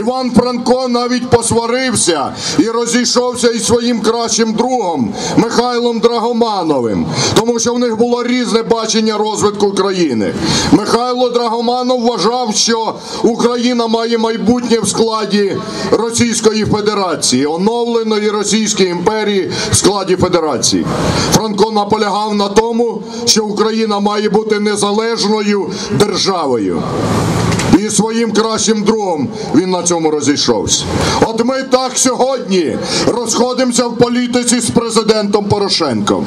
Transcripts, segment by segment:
Іван Франко навіть посварився і розійшовся із своїм кращим другом Михайлом Драгомановим, тому що в них було різне бачення розвитку країни. Михайло Драгоманов вважав, що Україна має майбутнє в складі Російської Федерації, оновленої Російської імперії в складі Федерації. Франко наполягав на тому, що Україна має бути незалежною державою. І своїм кращим другом він на цьому розійшовся. От ми так сьогодні розходимося в політиці з президентом Порошенком.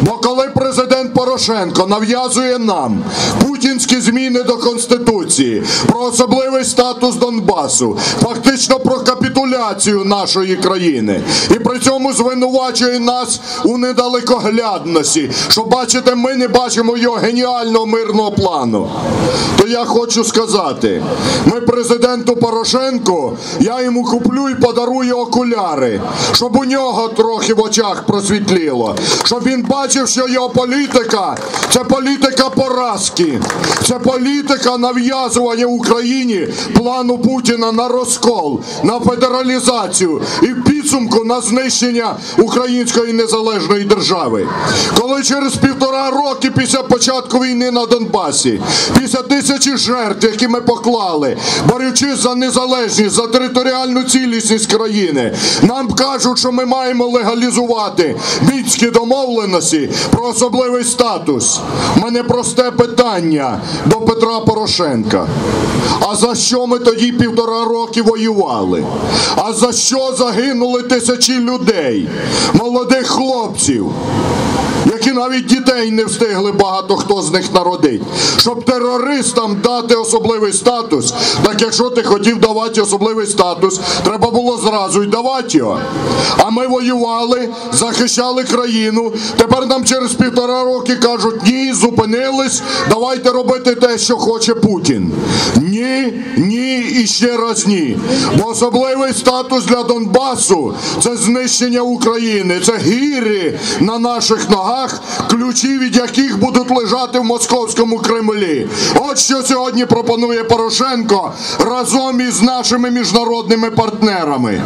Бо коли президент Порошенко нав'язує нам путінські зміни до Конституції, про особливий статус Донбасу, фактично про капітуляцію нашої країни, і при цьому звинувачує нас у недалекоглядності, що бачите, ми не бачимо його геніального мирного плану. То я хочу сказати, ми президенту Порошенку, я йому куплю і подарую окуляри, щоб у нього трохи в очах просвітліло, щоб він бачив, що його політика це політика поразки, це політика нав'язування Україні плану Путіна на розкол, на федералізацію і в підсумку на знищення української незалежної держави. Коли через півтора роки після початку війни на Донбасі, після тисячі жертв, які ми поклали, борючись за незалежність, за територіальну цілісність країни, нам кажуть, що ми маємо легалізувати мінські домовленості про особливий статус. У мене просте питання до Петра Порошенка. А за що ми тоді півтора роки воювали? А за що загинули тисячі людей, молодих хлопців? Які навіть дітей не встигли багато хто з них народити. Щоб терористам дати особливий статус, так якщо ти хотів давати особливий статус, треба було зразу й давати його. А ми воювали, захищали країну. Тепер нам через півтора роки кажуть, ні, зупинились, давайте робити те, що хоче Путін. Ні, ні і ще раз ні. Бо особливий статус для Донбасу це знищення України, це гірі на наших ногах, ключі від яких будуть лежати в московському Кремлі. От що сьогодні пропонує Порошенко разом із нашими міжнародними партнерами.